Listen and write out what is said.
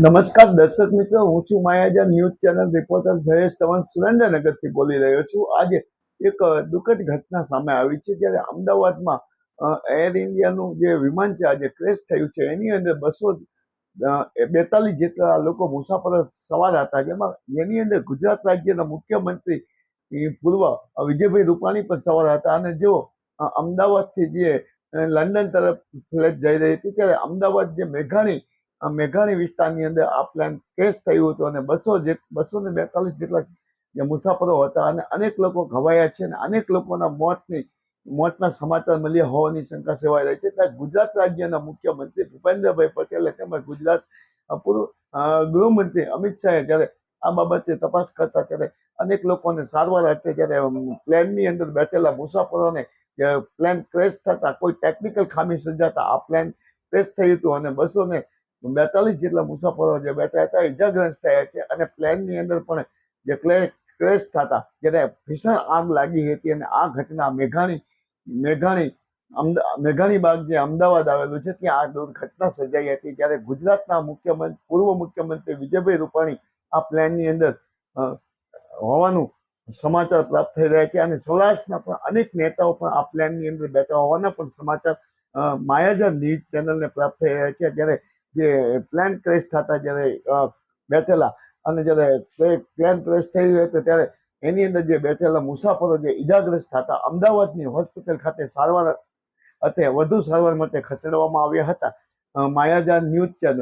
નમસ્કાર દર્શક મિત્રો, હું છું માયાજા news channel reporter Jayesh Chauhan, સુરેન્દ્રનગરથી બોલી રહ્યો છું. આજે એક દુઃખદ ઘટના સામે આવી છે. જ્યારે અમદાવાદમાં એર ઇન્ડિયાનું જે વિમાન છે, આજે ક્રેશ થયું છે. એની અંદર બસો બેતાલીસ જેટલા લોકો મુસાફરો સવાર હતા. જેમાં, જેની અંદર ગુજરાત રાજ્યના મુખ્યમંત્રી પૂર્વ વિજયભાઈ રૂપાણી પણ સવાર હતા. અને જેઓ અમદાવાદથી જે લંડન તરફ ફ્લેટ જઈ રહી હતી, ત્યારે અમદાવાદ જે મેઘાણી મેઘાણી વિસ્તારની અંદર આ પ્લાન કેસ થયું હતું અને બસો જે બસો ને બેતાલીસ જેટલા જે મુસાફરો હતા અને અનેક લોકો ઘવાયા છે અને અનેક લોકોના મોતની મોતના સમાચાર મળ્યા હોવાની શંકા સેવાઈ રહી છે. ત્યારે ગુજરાત રાજ્યના મુખ્યમંત્રી ભૂપેન્દ્રભાઈ પટેલે તેમજ ગુજરાત પૂર્વ ગૃહમંત્રી અમિત શાહે જ્યારે આ બાબતે તપાસ કરતા ત્યારે અનેક લોકોને સારવાર અર્થે જ્યારે પ્લેનની અંદર બેઠેલા મુસાફરોને પ્લેન ક્રેશ થતા કોઈ ટેકનિકલ ખામી સર્જાતા આ પ્લેન ક્રેશ થયું હતું અને બસો ને બેતાલીસ જેટલા મુસાફરો જે બેઠા હતા ઇજાગ્રસ્ત થયા છે અને પ્લેનની અંદર પણ જે ક્રેશ થતા, જેને ભીષણ આગ લાગી હતી અને આ ઘટના મેઘાણી મેઘાણી મેઘાણી બાગ જે અમદાવાદ આવેલું છે, ત્યાં આ દુર્ઘટના સર્જાઈ હતી ત્યારે ગુજરાતના મુખ્યમંત્રી, પૂર્વ મુખ્યમંત્રી વિજયભાઈ રૂપાણી આ પ્લેનની અંદર હોવાનું સમાચાર પ્રાપ્ત થઈ રહ્યા છે અને સૌરાષ્ટ્રના પણ અનેક નેતાઓ પણ આ પ્લેનની અંદર બેઠા હોવાના પણ સમાચાર માયાજા ન્યૂઝ ચેનલને પ્રાપ્ત થઈ રહ્યા છે. જ્યારે જે પ્લેન ક્રેશ થતા જ્યારે બેઠેલા અને જ્યારે પ્લેન ક્રેશ થઈ રહ્યો હતો ત્યારે એની અંદર જે બેઠેલા મુસાફરો જે ઈજાગ્રસ્ત થતા અમદાવાદની હોસ્પિટલ ખાતે સારવાર અર્થે વધુ સારવાર માટે ખસેડવામાં આવ્યા હતા. માયાજાન માયાજા ન્યૂઝ ચેનલ